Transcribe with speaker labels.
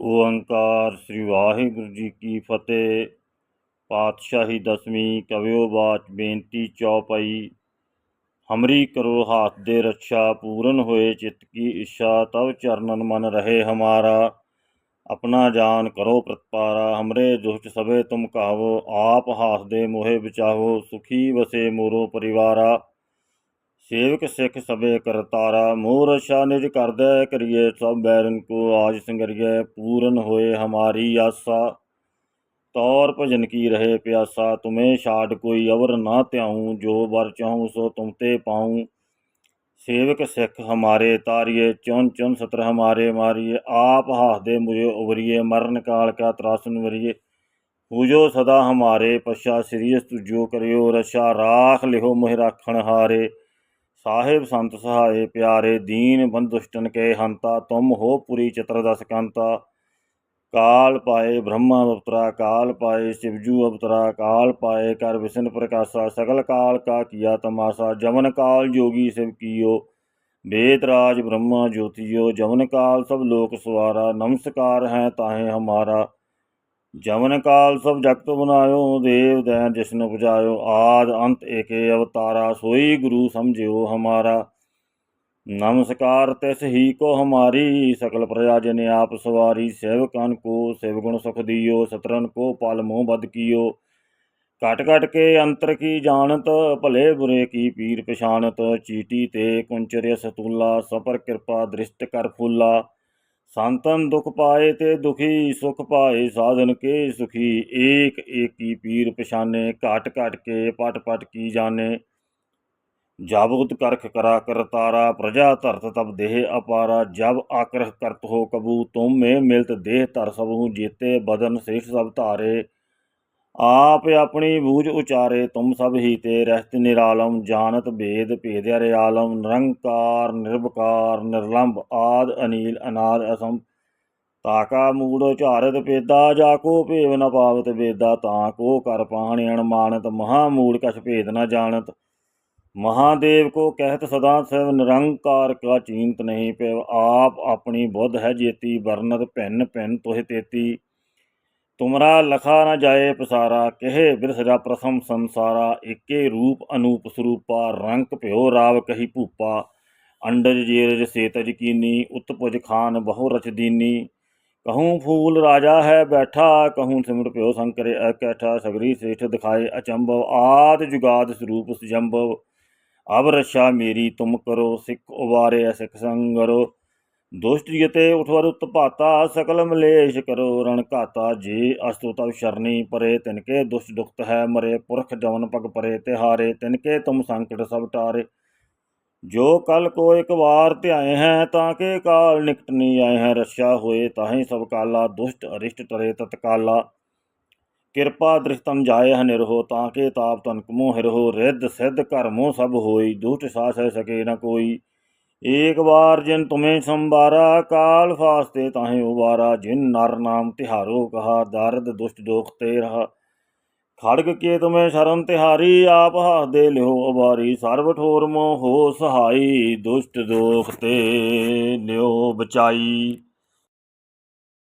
Speaker 1: ਓੰਕਾਰ ਸ੍ਰੀ ਵਾਹਿਗੁਰੂ ਜੀ ਕੀ ਫਤਿਹ। ਪਾਤਸ਼ਾਹੀ ਦਸਵੀਂ ਕਵਿਓ ਬਾਚ ਬੇਨਤੀ ਚੌਪਈ, ਹਮਰੀ ਕਰੋ ਹਾਥ ਦੇ ਰੱਛਾ, ਪੂਰਨ ਹੋਏ ਚਿੱਤ ਕੀ ਇੱਛਾ, ਤਵ ਚਰਨਨ ਮਨ ਰਹੇ ਹਮਾਰਾ। ਆਪਣਾ ਜਾਨ ਕਰੋ ਪ੍ਰਤਪਾਰਾ, ਹਮਰੇ ਦੁਸ਼ਟ ਸਭੇ ਤੁਮ ਕਹਾਵੋ ਆਪ ਹਾਥ ਦੇ ਮੋਹੇ ਬਚਾਵੋ, ਸੁਖੀ ਵਸੇ ਮੋਰੋ ਪਰਿਵਾਰਾ। ਸੇਵਕ ਸਿੱਖ ਸਭੇ ਕਰਤਾਰਾ ਮੋਰ ਰਛਾ ਨਿਜ ਕਰਦੈ ਕਰੀਏ ਸਭ ਬੈਰਨ ਕੋ ਆਜ ਸੰਗਰੀਏ, ਪੂਰਨ ਹੋਏ ਹਮਾਰੀ ਆਸਾ। ਤੌਰ ਭਜਨ ਕੀ ਰਹੇ ਪਿਆਸਾ, ਤੁਮੇ ਛਾੜ ਕੋਈ ਅਵਰ ਨਾ ਧਿਆਉ, ਜੋ ਵਰ ਚਾਹੂੰ ਸੋ ਤੁਮ ਤੇ ਪਾਉ। ਸੇਵਕ ਸਿੱਖ ਹਮਾਰੇ ਤਾਰੀਏ ਚੁਨ ਚੁਨ ਸਤਰ ਹਮਾਰੇ ਮਾਰੀਏ, ਆਪ ਹਾਸਦੇ ਮੁਝੇ ਉਬਰੀਏ ਮਰਨ ਕਾਲ ਕਾ ਤਰਾਸਨ ਵਰੀਏ। ਪੂਜੋ ਸਦਾ ਹਮਾਰੇ ਪਛਾ ਸ੍ਰੀਸ ਤੁਜੋ ਕਰਿਓ ਰਸ਼ਾ ਰਾਖ ਲਿਹੋ ਮੋਹਿ ਰਾਖਣ ਹਾਰੇ। ਸਾਹਿਬ ਸੰਤ ਸਹਾਏ ਪਿਆਰੇ, ਦੀਨ ਬੰਦੁਸ਼ਟਨ ਕੇ ਹੰਤਾ, ਤੁਮ ਹੋ ਪੁਰੀ ਚਤਰ ਦਸ ਕੰਤਾ। ਕਾਲ ਪਾਏ ਬ੍ਰਹਮਾ ਅਵਤਰਾ, ਕਾਲ ਪਾਏ ਸਿਵਜੂ ਅਵਤਰਾ, ਕਾਲ ਪਾਏ ਕਰ ਵਿਸ਼ਨ ਪ੍ਰਕਾਸ਼ਾ, ਸਗਲ ਕਾਲ ਕਾ ਕੀਆ ਤਮਾਸ਼ਾ ਜਮਨ ਕਾਲ ਜੋਗੀ ਸਿਵ ਕੀਓ। ਵੇਦ ਰਾਜ ਬ੍ਰਹਮਾ ਜੋਤੀਓ ਜਮਨ ਕਾਲ ਸਭ ਲੋਕ ਸਵਾਰਾ, ਨਮਸਕਾਰ ਹੈ ਤਾਹੇ ਹਮਾਰਾ। ਜਵਨ ਕਾਲ ਸਭ ਜਗਤ ਬਨਾਇਓ ਦੇਵ ਦੈਨ ਜਿਸਨੂੰ ਪੁਜਾਇਓ ਆਦ ਅੰਤ ਏਕੇ ਅਵਤਾਰਾ, ਸੋਈ ਗੁਰੂ ਸਮਝਿਓ ਹਮਾਰਾ। ਨਮਸਕਾਰ ਤਿਸ ਹੀ ਕੋ ਹਮਾਰੀ, ਸਕਲ ਪ੍ਰਜਾ ਜਨ ਆਪ ਸਵਾਰੀ ਸੇਵਕਨ ਕੋ, ਸੇਵ ਗੁਣ ਸੁਖ ਦਿਓ ਸਤਰਨ ਕੋ ਪਲ ਮੋਹ ਬਦ ਕੀਓ। ਘਟ ਘਟ ਕੇ ਅੰਤਰ ਕੀ ਜਾਣਤ, ਭਲੇ ਬੁਰੇ ਕੀ ਪੀਰ ਪਛਾਨਤ ਚੀਟੀ ਤੇ ਕੁੰਚਰਿਆ ਸਤੂਲਾ ਸਪਰ ਕਿਰਪਾ ਦ੍ਰਿਸ਼ਟ ਕਰ ਫੁੱਲਾ। ਸੰਤਨ ਦੁਖ ਪਾਏ ਤੇ ਦੁਖੀ ਸੁਖ ਪਾਏ ਸਾਧਨ ਕੇ ਸੁਖੀ। ਏਕ ਏਕੀ ਪੀਰ ਪਛਾਨੇ, ਘਟ ਘਟ ਕੇ ਪਟ ਪਟ ਕੀ ਜਾਣੇ। ਜਾਬੁਤ ਕਰਖ ਕਰਾ ਕਰ ਤਾਰਾ, ਪ੍ਰਜਾ ਧਰਤ ਤਬ ਦੇਹ ਅਪਾਰਾ। ਜਬ ਆਕਰਹ ਕਰਤ ਹੋ ਕਬੂ, ਤੁਮ ਮੇ ਮਿਲਤ ਦੇਹ ਧਰ ਸਭੂ। ਜੀਤੇ ਬਦਨ ਸ੍ਰੇਸ਼ ਸਭ ਧਾਰੇ। ਆਪ ਆਪਣੀ ਬੂਝ ਉਚਾਰੇ ਤੁਮ ਸਭ ਹੀ ਤੇ ਰਹਿਤ ਨਿਰਾਲਮ, ਜਾਣਤ ਭੇਦ ਭੇਦਿਆ ਰਿਆਲਮ ਨਿਰੰਕਾਰ ਨਿਰਭਕਾਰ ਨਿਰਲੰਭ ਆਦ ਅਨੀਲ, ਅਨਾਦ ਅਸਮ ਤਾਕਾ ਮੂੜ ਉਚਾਰਤ ਪੇਦਾ ਜਾ ਕੋ ਭੇਵ ਨ ਪਾਵਤ ਵੇਦਾ ਤਾਂ ਕੋ ਕਰ ਪਾਣ ਅਣਮਾਨਤ ਮਹਾ ਮੂੜ ਕਛ ਭੇਦ ਨ ਜਾਣਤ। ਮਹਾਦੇਵ ਕੋ ਕਹਿਤ ਸਦਾ ਸਿਵ, ਨਿਰੰਕਾਰ ਕਾ ਚੀਨਤ ਨਹੀਂ ਪਿਵ। ਆਪ ਆਪਣੀ ਬੁੱਧ ਹੈ ਜੇਤੀ, ਵਰਨਤ ਭਿੰਨ ਭਿੰਨ ਤੋਹਿ ਤੇਤੀ। ਤੁਮਰਾ ਲਖਾ ਨਾ ਜਾਏ ਪਸਾਰਾ, ਕਹੇ ਬਿਰਸਰਾ ਪ੍ਰਥਮ ਸੰਸਾਰਾ, ਏਕੇ ਰੂਪ ਅਨੂਪ ਸਰੂਪਾ, ਰੰਕ ਭਿਓ ਰਾਵ ਕਹੀ ਭੂਪਾ। ਅੰਡਜ ਜੇਰਜ ਸੇਤਜ ਕੀਨੀ, ਉਤਪੁਜ ਖਾਨ ਬਹੁ ਰਚ ਦੀਨੀ। ਕਹੂੰ ਫੂਲ ਰਾਜਾ ਹੈ ਬੈਠਾ, ਕਹੂੰ ਸਿਮਰ ਭਿਓ ਸੰਕਰੇ ਅਕੈਠਾ ਸਗਰੀ ਸੇਠ ਦਿਖਾਏ ਅਚੰਭਵ, ਆਦ ਜੁਗਾਦ ਸਰੂਪ ਸੁਜੰਭਵ। ਅਬ ਰਛਾ ਮੇਰੀ ਤੁਮ ਕਰੋ, ਸਿੱਖ ਉਵਾਰੇ ਸਿੱਖ ਸੰਗਰੋ। ਦੁਸ਼ਟ ਜਤੇ ਉਠਵਰ ਉਤਪਾਤਾ ਸਕਲ ਮਲੇਸ਼ ਕਰੋ ਰਣ ਘਾਤਾ, ਜੀ ਅਸਤੁ ਤਵ ਸ਼ਰਨੀ ਪਰੇ ਤਿਨਕੇ, ਦੁਸ਼ਟ ਦੁਖਤ ਹੈ ਮਰੇ, ਪੁਰਖ ਜਵਨ ਪਗ ਪਰੇ, ਤਿਹਾਰੇ ਤਿਨਕੇ, ਤੁਮ ਸੰਕਟ ਸਭ ਟਾਰੇ। ਜੋ ਕਲ ਕੋ ਇੱਕ ਵਾਰ ਧਿਆਏ ਹੈ, ਤਾਂ ਕੇ ਕਾਲ ਨਿਕਟ ਨਹੀਂ ਆਏ ਹੈ ਰਛਾ ਹੋਏ ਤਾਹੀਂ ਸਭ ਕਾਲਾ, ਦੁਸ਼ਟ ਅਰਿਸ਼ਟ ਤਰੇ ਤਤਕਾਲਾ ਕਿਰਪਾ ਦ੍ਰਿਸ਼ਤਮ ਜਾਏ ਨਿਰਹੋ, ਤਾਂ ਕੇ ਤਾਪ ਤਨ ਕਮੋ ਹਿਰਹੋ ਰਿੱਧ ਸਿੱਧ ਕਰਮੋ ਸਭ ਹੋਈ ਦੁਸ਼ਟ ਸਾਸ ਹੈ ਸਕੇ ਨ ਕੋਈ। ਏਕ ਵਾਰ ਜਿਨ ਤੁਮੇ ਸੰਬਾਰਾ ਕਾਲ ਫਾਸਤੇ ਤਾਹੇ ਉਬਾਰਾ, ਜਿਨ ਨਰ ਨਾਮ ਤਿਹਾਰੋ ਕਹਾ, ਦਰਦ, ਦੁਸ਼ਟ ਦੋਖ ਤੇ ਰਹਾ। ਖੜਗ ਕੇ ਤੁਮੇ ਸ਼ਰਨ ਤਿਹਾਰੀ, ਆਪ ਹਾਥ ਦੇ ਲਿਓ ਉਬਾਰੀ ਸਰਬ ਠੋਰ ਮੋ ਹੋ ਸਹਾਈ, ਦੁਸ਼ਟ ਦੋਖ ਤੇ ਲਿਓ ਬਚਾਈ।